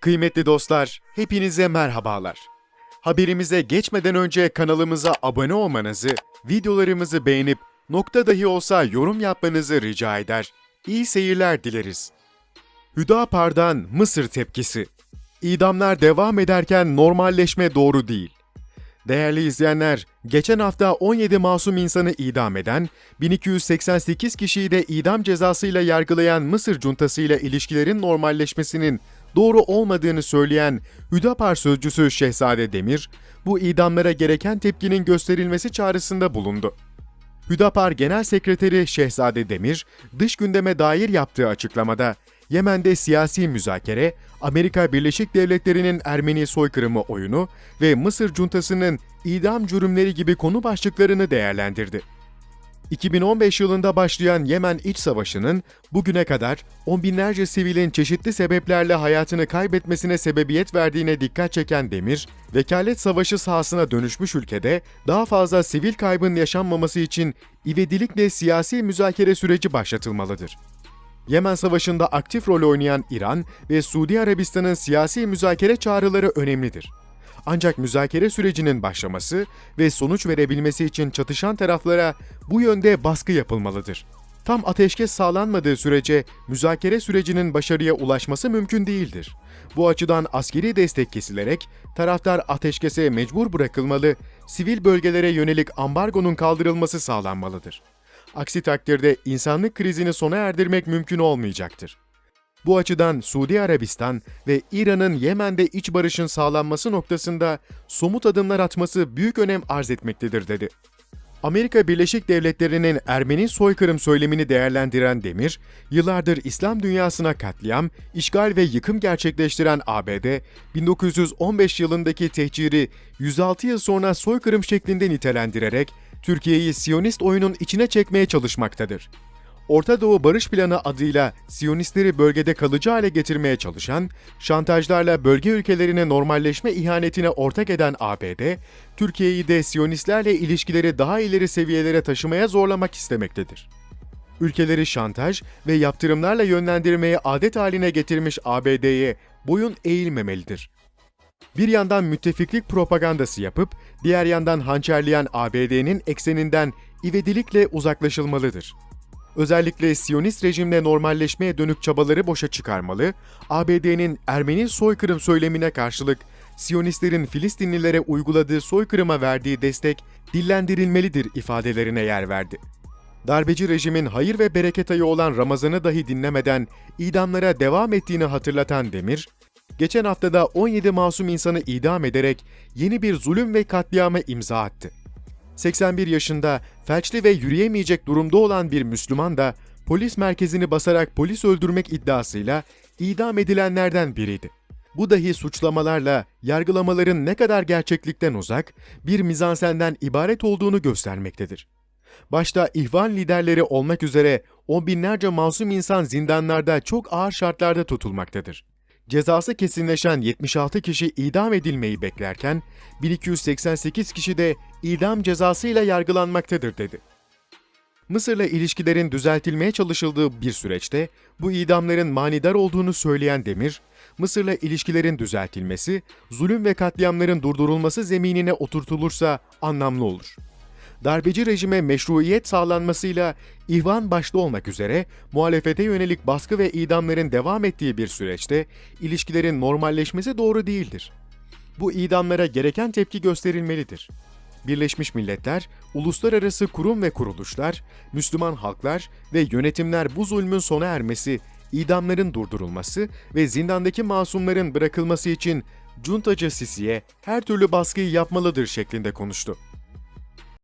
Kıymetli dostlar, hepinize merhabalar. Haberimize geçmeden önce kanalımıza abone olmanızı, videolarımızı beğenip nokta dahi olsa yorum yapmanızı rica eder. İyi seyirler dileriz. Hüdapar'dan Mısır tepkisi. İdamlar devam ederken normalleşme doğru değil. Değerli izleyenler, geçen hafta 17 masum insanı idam eden, 1288 kişiyi de idam cezasıyla yargılayan Mısır cuntası ile ilişkilerin normalleşmesinin doğru olmadığını söyleyen Hüdapar sözcüsü Şehzade Demir, bu idamlara gereken tepkinin gösterilmesi çağrısında bulundu. Hüdapar Genel Sekreteri Şehzade Demir, dış gündeme dair yaptığı açıklamada, Yemen'de siyasi müzakere, Amerika Birleşik Devletleri'nin Ermeni soykırımı oyunu ve Mısır cuntasının idam cürümleri gibi konu başlıklarını değerlendirdi. 2015 yılında başlayan Yemen İç Savaşı'nın bugüne kadar on binlerce sivilin çeşitli sebeplerle hayatını kaybetmesine sebebiyet verdiğine dikkat çeken Demir, vekalet savaşı sahasına dönüşmüş ülkede daha fazla sivil kaybın yaşanmaması için ivedilikle siyasi müzakere süreci başlatılmalıdır. Yemen Savaşı'nda aktif rol oynayan İran ve Suudi Arabistan'ın siyasi müzakere çağrıları önemlidir. Ancak müzakere sürecinin başlaması ve sonuç verebilmesi için çatışan taraflara bu yönde baskı yapılmalıdır. Tam ateşkes sağlanmadığı sürece müzakere sürecinin başarıya ulaşması mümkün değildir. Bu açıdan askeri destek kesilerek taraftar ateşkese mecbur bırakılmalı, sivil bölgelere yönelik ambargonun kaldırılması sağlanmalıdır. Aksi takdirde insanlık krizini sona erdirmek mümkün olmayacaktır. Bu açıdan Suudi Arabistan ve İran'ın Yemen'de iç barışın sağlanması noktasında somut adımlar atması büyük önem arz etmektedir dedi. Amerika Birleşik Devletleri'nin Ermeni soykırım söylemini değerlendiren Demir, yıllardır İslam dünyasına katliam, işgal ve yıkım gerçekleştiren ABD, 1915 yılındaki tehciri 106 yıl sonra soykırım şeklinde nitelendirerek Türkiye'yi Siyonist oyunun içine çekmeye çalışmaktadır. Orta Doğu Barış Planı adıyla Siyonistleri bölgede kalıcı hale getirmeye çalışan, şantajlarla bölge ülkelerine normalleşme ihanetine ortak eden ABD, Türkiye'yi de Siyonistlerle ilişkileri daha ileri seviyelere taşımaya zorlamak istemektedir. Ülkeleri şantaj ve yaptırımlarla yönlendirmeye adet haline getirmiş ABD'ye boyun eğilmemelidir. Bir yandan müttefiklik propagandası yapıp, diğer yandan hançerleyen ABD'nin ekseninden ivedilikle uzaklaşılmalıdır. Özellikle Siyonist rejimle normalleşmeye dönük çabaları boşa çıkarmalı, ABD'nin Ermeni soykırım söylemine karşılık Siyonistlerin Filistinlilere uyguladığı soykırıma verdiği destek dillendirilmelidir ifadelerine yer verdi. Darbeci rejimin hayır ve bereket ayı olan Ramazan'ı dahi dinlemeden idamlara devam ettiğini hatırlatan Demir, geçen haftada 17 masum insanı idam ederek yeni bir zulüm ve katliama imza attı. 81 yaşında felçli ve yürüyemeyecek durumda olan bir Müslüman da polis merkezini basarak polis öldürmek iddiasıyla idam edilenlerden biriydi. Bu dahi suçlamalarla yargılamaların ne kadar gerçeklikten uzak, bir mizansenden ibaret olduğunu göstermektedir. Başta ihvan liderleri olmak üzere on binlerce masum insan zindanlarda çok ağır şartlarda tutulmaktadır cezası kesinleşen 76 kişi idam edilmeyi beklerken 1288 kişi de idam cezasıyla yargılanmaktadır dedi. Mısır'la ilişkilerin düzeltilmeye çalışıldığı bir süreçte bu idamların manidar olduğunu söyleyen Demir, Mısır'la ilişkilerin düzeltilmesi, zulüm ve katliamların durdurulması zeminine oturtulursa anlamlı olur darbeci rejime meşruiyet sağlanmasıyla ihvan başta olmak üzere muhalefete yönelik baskı ve idamların devam ettiği bir süreçte ilişkilerin normalleşmesi doğru değildir. Bu idamlara gereken tepki gösterilmelidir. Birleşmiş Milletler, uluslararası kurum ve kuruluşlar, Müslüman halklar ve yönetimler bu zulmün sona ermesi, idamların durdurulması ve zindandaki masumların bırakılması için cuntacı Sisi'ye her türlü baskıyı yapmalıdır şeklinde konuştu.